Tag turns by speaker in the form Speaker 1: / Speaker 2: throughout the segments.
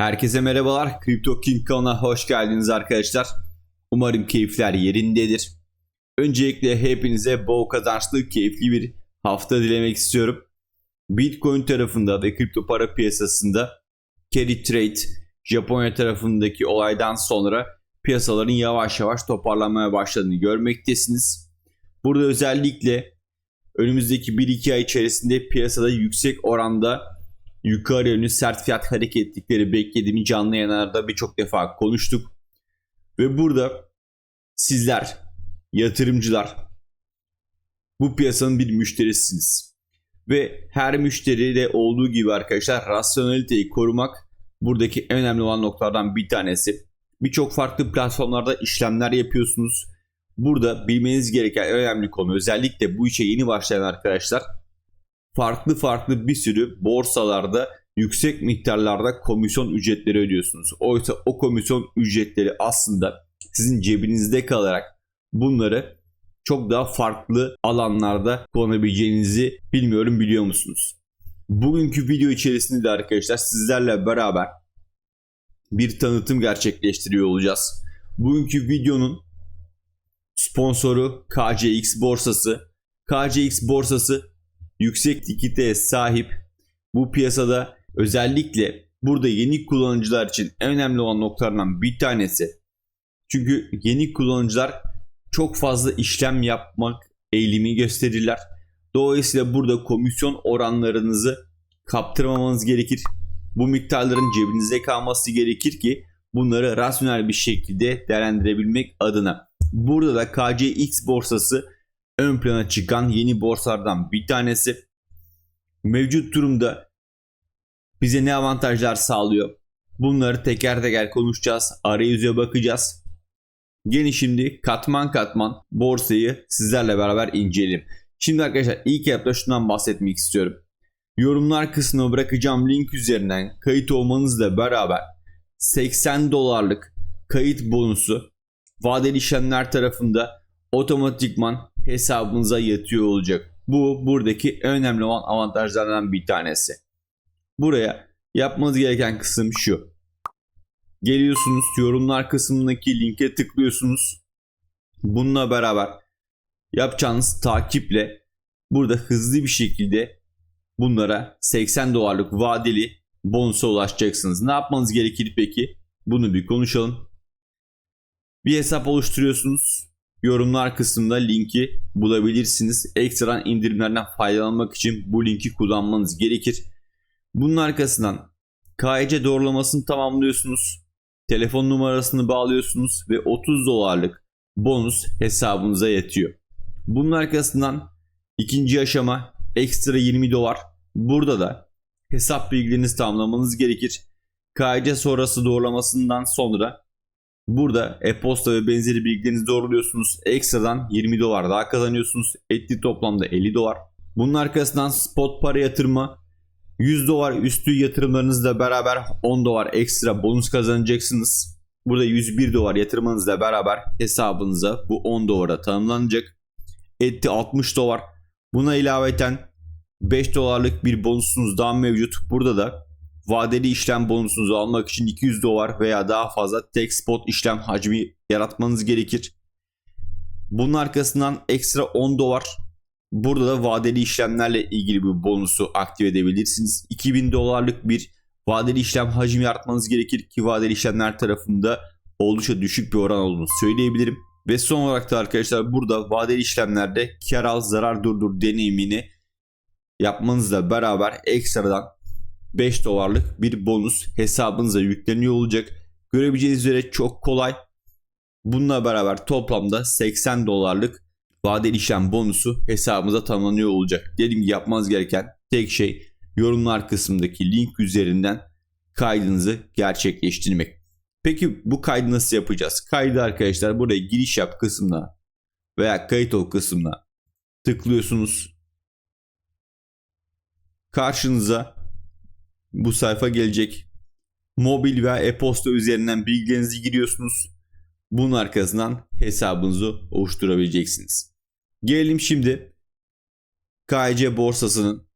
Speaker 1: Herkese merhabalar. Crypto King kanalına hoş geldiniz arkadaşlar. Umarım keyifler yerindedir. Öncelikle hepinize bol kazançlı, keyifli bir hafta dilemek istiyorum. Bitcoin tarafında ve kripto para piyasasında carry trade Japonya tarafındaki olaydan sonra piyasaların yavaş yavaş toparlanmaya başladığını görmektesiniz. Burada özellikle önümüzdeki 1-2 ay içerisinde piyasada yüksek oranda yukarı yönlü sert fiyat hareketlikleri beklediğimi canlı yayınlarda birçok defa konuştuk. Ve burada sizler yatırımcılar bu piyasanın bir müşterisiniz. Ve her müşteri de olduğu gibi arkadaşlar rasyoneliteyi korumak buradaki en önemli olan noktalardan bir tanesi. Birçok farklı platformlarda işlemler yapıyorsunuz. Burada bilmeniz gereken en önemli konu özellikle bu işe yeni başlayan arkadaşlar farklı farklı bir sürü borsalarda yüksek miktarlarda komisyon ücretleri ödüyorsunuz. Oysa o komisyon ücretleri aslında sizin cebinizde kalarak bunları çok daha farklı alanlarda kullanabileceğinizi bilmiyorum biliyor musunuz? Bugünkü video içerisinde de arkadaşlar sizlerle beraber bir tanıtım gerçekleştiriyor olacağız. Bugünkü videonun sponsoru KCX borsası. KCX borsası yüksek likiditeye sahip. Bu piyasada özellikle burada yeni kullanıcılar için en önemli olan noktalardan bir tanesi. Çünkü yeni kullanıcılar çok fazla işlem yapmak eğilimi gösterirler. Dolayısıyla burada komisyon oranlarınızı kaptırmamanız gerekir. Bu miktarların cebinizde kalması gerekir ki bunları rasyonel bir şekilde değerlendirebilmek adına. Burada da KCX borsası ön plana çıkan yeni borsalardan bir tanesi. Mevcut durumda bize ne avantajlar sağlıyor? Bunları teker teker konuşacağız. Arayüze bakacağız. Gelin şimdi katman katman borsayı sizlerle beraber inceleyelim. Şimdi arkadaşlar ilk etapta şundan bahsetmek istiyorum. Yorumlar kısmına bırakacağım link üzerinden kayıt olmanızla beraber 80 dolarlık kayıt bonusu vadeli işlemler tarafında otomatikman hesabınıza yatıyor olacak. Bu buradaki önemli olan avantajlardan bir tanesi. Buraya yapmanız gereken kısım şu. Geliyorsunuz yorumlar kısmındaki linke tıklıyorsunuz. Bununla beraber yapacağınız takiple burada hızlı bir şekilde bunlara 80 dolarlık vadeli bonusa ulaşacaksınız. Ne yapmanız gerekir peki? Bunu bir konuşalım. Bir hesap oluşturuyorsunuz. Yorumlar kısmında linki bulabilirsiniz. Ekstradan indirimlerden faydalanmak için bu linki kullanmanız gerekir. Bunun arkasından KYC doğrulamasını tamamlıyorsunuz. Telefon numarasını bağlıyorsunuz ve 30 dolarlık bonus hesabınıza yatıyor. Bunun arkasından ikinci aşama ekstra 20 dolar. Burada da hesap bilgilerinizi tamamlamanız gerekir. KYC sonrası doğrulamasından sonra Burada e-posta ve benzeri bilgilerinizi doğruluyorsunuz. Ekstradan 20 dolar daha kazanıyorsunuz. Etli toplamda 50 dolar. Bunun arkasından spot para yatırma 100 dolar üstü yatırımlarınızla beraber 10 dolar ekstra bonus kazanacaksınız. Burada 101 dolar yatırmanızla beraber hesabınıza bu 10 dolara tanımlanacak. Etti 60 dolar. Buna ilaveten 5 dolarlık bir bonusunuz daha mevcut. Burada da vadeli işlem bonusunuzu almak için 200 dolar veya daha fazla tek spot işlem hacmi yaratmanız gerekir. Bunun arkasından ekstra 10 dolar burada da vadeli işlemlerle ilgili bir bonusu aktive edebilirsiniz. 2000 dolarlık bir vadeli işlem hacmi yaratmanız gerekir ki vadeli işlemler tarafında oldukça düşük bir oran olduğunu söyleyebilirim. Ve son olarak da arkadaşlar burada vadeli işlemlerde kar al zarar durdur deneyimini yapmanızla beraber ekstradan 5 dolarlık bir bonus hesabınıza yükleniyor olacak. Görebileceğiniz üzere çok kolay. Bununla beraber toplamda 80 dolarlık vadeli işlem bonusu hesabınıza tamamlanıyor olacak. Dediğim gibi yapmanız gereken tek şey yorumlar kısmındaki link üzerinden kaydınızı gerçekleştirmek. Peki bu kaydı nasıl yapacağız? Kaydı arkadaşlar buraya giriş yap kısmına veya kayıt ol kısmına tıklıyorsunuz. Karşınıza bu sayfa gelecek. Mobil veya e-posta üzerinden bilgilerinizi giriyorsunuz. Bunun arkasından hesabınızı oluşturabileceksiniz. Gelelim şimdi KC borsasının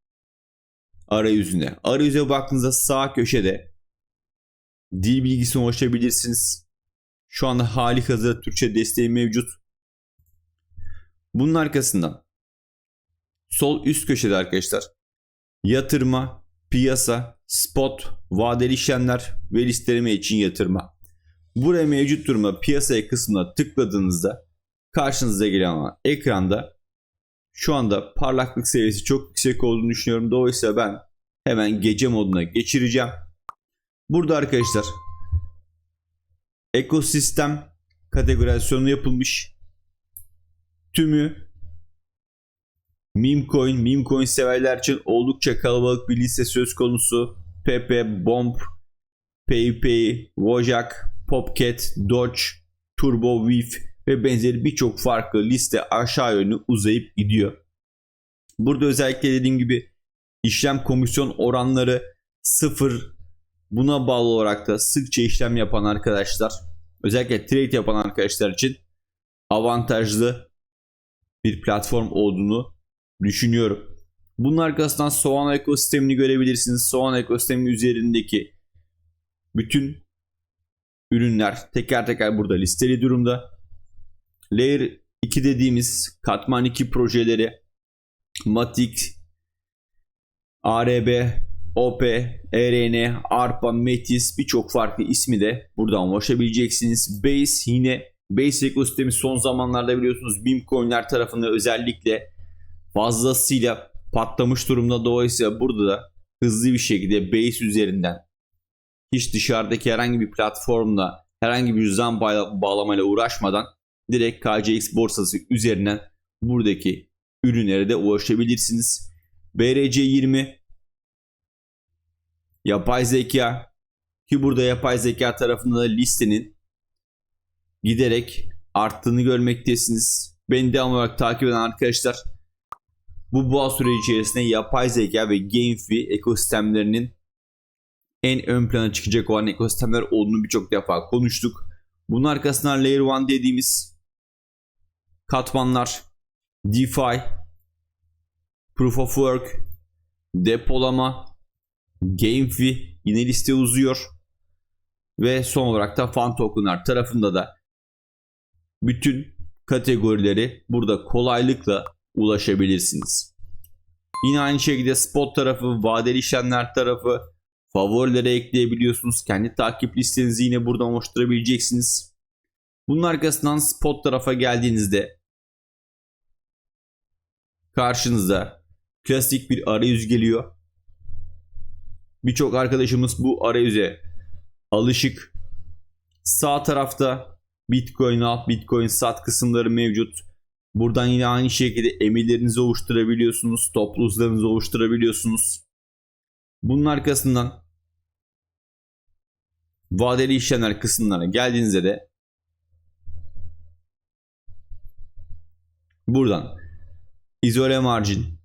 Speaker 1: arayüzüne. Arayüze baktığınızda sağ köşede dil bilgisine ulaşabilirsiniz. Şu anda hali hazırda Türkçe desteği mevcut. Bunun arkasından sol üst köşede arkadaşlar yatırma, piyasa, spot, vadeli işlemler ve listeleme için yatırma. Buraya mevcut duruma piyasaya kısmına tıkladığınızda karşınıza gelen ekranda şu anda parlaklık seviyesi çok yüksek olduğunu düşünüyorum. Dolayısıyla ben hemen gece moduna geçireceğim. Burada arkadaşlar ekosistem kategorizasyonu yapılmış. Tümü meme coin, severler için oldukça kalabalık bir liste söz konusu. Pepe, Bomb, PayPay, Wojak, Popcat, Doge, Turbo, Weave ve benzeri birçok farklı liste aşağı yönlü uzayıp gidiyor. Burada özellikle dediğim gibi işlem komisyon oranları sıfır. Buna bağlı olarak da sıkça işlem yapan arkadaşlar, özellikle trade yapan arkadaşlar için avantajlı bir platform olduğunu düşünüyorum. Bunun arkasından Soğan ekosistemini görebilirsiniz. Soğan ekosisteminin üzerindeki bütün ürünler teker teker burada listeli durumda. Layer 2 dediğimiz katman 2 projeleri Matic, ARB, OP, ERN, ARPA, Metis birçok farklı ismi de buradan ulaşabileceksiniz. Base yine Base ekosistemi son zamanlarda biliyorsunuz meme coinler tarafında özellikle fazlasıyla patlamış durumda. Dolayısıyla burada da hızlı bir şekilde Base üzerinden hiç dışarıdaki herhangi bir platformla herhangi bir cüzdan bağlamayla uğraşmadan direkt KCX borsası üzerinden buradaki ürünlere de ulaşabilirsiniz. BRC20 yapay zeka ki burada yapay zeka tarafında da listenin giderek arttığını görmektesiniz. Beni devam olarak takip eden arkadaşlar bu boğa süreci içerisinde yapay zeka ve GameFi ekosistemlerinin en ön plana çıkacak olan ekosistemler olduğunu birçok defa konuştuk. Bunun arkasından Layer 1 dediğimiz katmanlar, DeFi, Proof of Work, depolama, GameFi yine liste uzuyor. Ve son olarak da fan tokenlar tarafında da bütün kategorileri burada kolaylıkla ulaşabilirsiniz. Yine aynı şekilde spot tarafı, vadeli işlemler tarafı, favorilere ekleyebiliyorsunuz. Kendi takip listenizi yine buradan oluşturabileceksiniz. Bunun arkasından spot tarafa geldiğinizde karşınıza klasik bir arayüz geliyor. Birçok arkadaşımız bu arayüze alışık. Sağ tarafta Bitcoin al, Bitcoin sat kısımları mevcut. Buradan yine aynı şekilde emirlerinizi oluşturabiliyorsunuz, topluluklarınızı oluşturabiliyorsunuz. Bunun arkasından vadeli işlemler kısımlarına geldiğinizde de buradan izole margin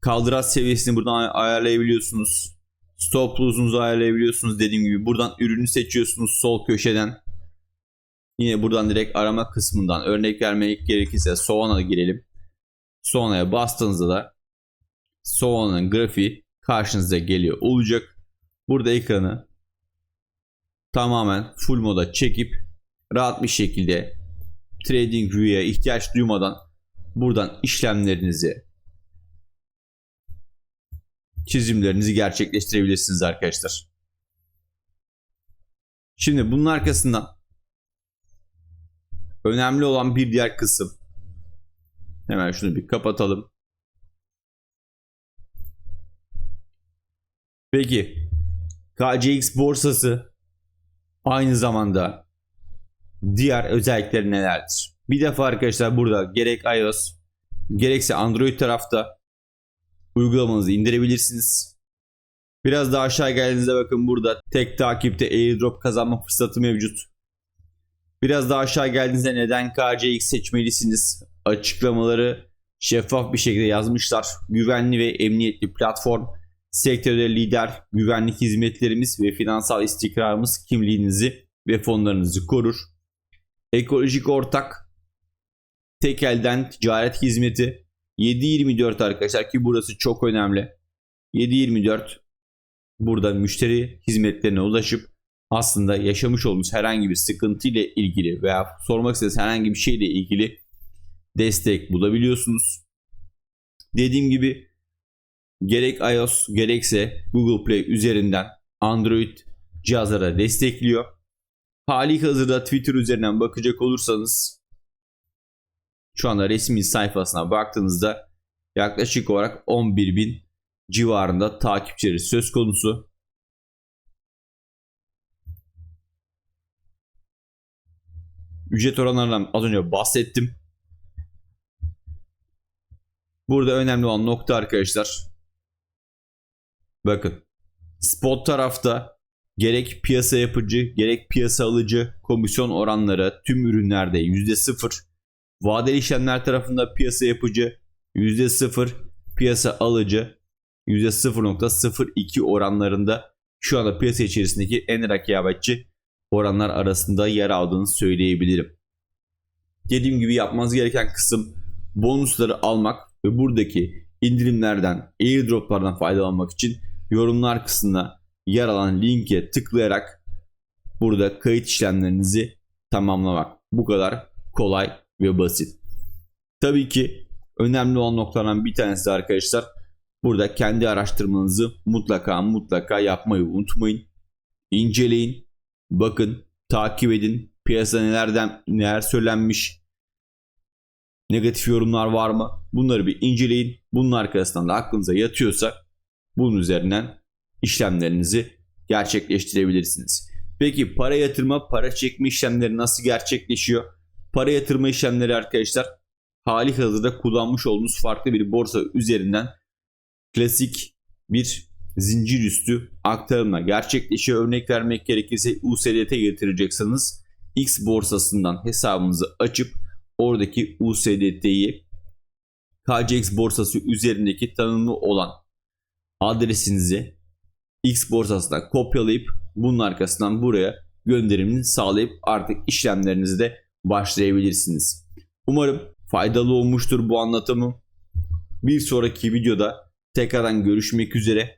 Speaker 1: kaldıraç seviyesini buradan ayarlayabiliyorsunuz. Stop loss'unuzu ayarlayabiliyorsunuz dediğim gibi. Buradan ürünü seçiyorsunuz sol köşeden. Yine buradan direkt arama kısmından örnek vermek gerekirse Soğan'a girelim. Soğan'a bastığınızda da Soğan'ın grafiği karşınıza geliyor olacak. Burada ekranı tamamen full moda çekip rahat bir şekilde Trading View'ya ihtiyaç duymadan buradan işlemlerinizi çizimlerinizi gerçekleştirebilirsiniz arkadaşlar. Şimdi bunun arkasından önemli olan bir diğer kısım hemen şunu bir kapatalım. Peki KCX borsası aynı zamanda diğer özellikleri nelerdir? Bir defa arkadaşlar burada gerek iOS gerekse Android tarafta uygulamanızı indirebilirsiniz. Biraz daha aşağı geldiğinizde bakın burada tek takipte airdrop kazanma fırsatı mevcut. Biraz daha aşağı geldiğinizde neden KCX seçmelisiniz açıklamaları şeffaf bir şekilde yazmışlar. Güvenli ve emniyetli platform, sektörde lider, güvenlik hizmetlerimiz ve finansal istikrarımız kimliğinizi ve fonlarınızı korur. Ekolojik ortak, tek elden ticaret hizmeti, 7.24 arkadaşlar ki burası çok önemli. 7.24 burada müşteri hizmetlerine ulaşıp aslında yaşamış olduğunuz herhangi bir sıkıntı ile ilgili veya sormak istediğiniz herhangi bir şeyle ilgili destek bulabiliyorsunuz. Dediğim gibi gerek iOS gerekse Google Play üzerinden Android cihazlara destekliyor. Hali hazırda Twitter üzerinden bakacak olursanız şu anda resmi sayfasına baktığınızda yaklaşık olarak 11 bin civarında takipçileri söz konusu. Ücret oranlarından az önce bahsettim. Burada önemli olan nokta arkadaşlar. Bakın. Spot tarafta gerek piyasa yapıcı gerek piyasa alıcı komisyon oranları tüm ürünlerde %0. Vadeli işlemler tarafında piyasa yapıcı %0, piyasa alıcı %0.02 oranlarında şu anda piyasa içerisindeki en rekabetçi oranlar arasında yer aldığını söyleyebilirim. Dediğim gibi yapmanız gereken kısım bonusları almak ve buradaki indirimlerden, airdroplardan faydalanmak için yorumlar kısmına yer alan linke tıklayarak burada kayıt işlemlerinizi tamamlamak. Bu kadar kolay ve basit. Tabii ki önemli olan noktalardan bir tanesi de arkadaşlar burada kendi araştırmanızı mutlaka mutlaka yapmayı unutmayın. İnceleyin, bakın, takip edin. Piyasada nelerden neler söylenmiş, negatif yorumlar var mı? Bunları bir inceleyin. Bunun arkasından da aklınıza yatıyorsa bunun üzerinden işlemlerinizi gerçekleştirebilirsiniz. Peki para yatırma, para çekme işlemleri nasıl gerçekleşiyor? Para yatırma işlemleri arkadaşlar hali hazırda kullanmış olduğunuz farklı bir borsa üzerinden klasik bir zincir üstü aktarımla gerçekleşiyor. Örnek vermek gerekirse USDT getireceksiniz. X borsasından hesabınızı açıp oradaki USDT'yi KCX borsası üzerindeki tanımlı olan adresinizi X borsasından kopyalayıp bunun arkasından buraya gönderimini sağlayıp artık işlemlerinizi de başlayabilirsiniz. Umarım faydalı olmuştur bu anlatımım. Bir sonraki videoda tekrardan görüşmek üzere.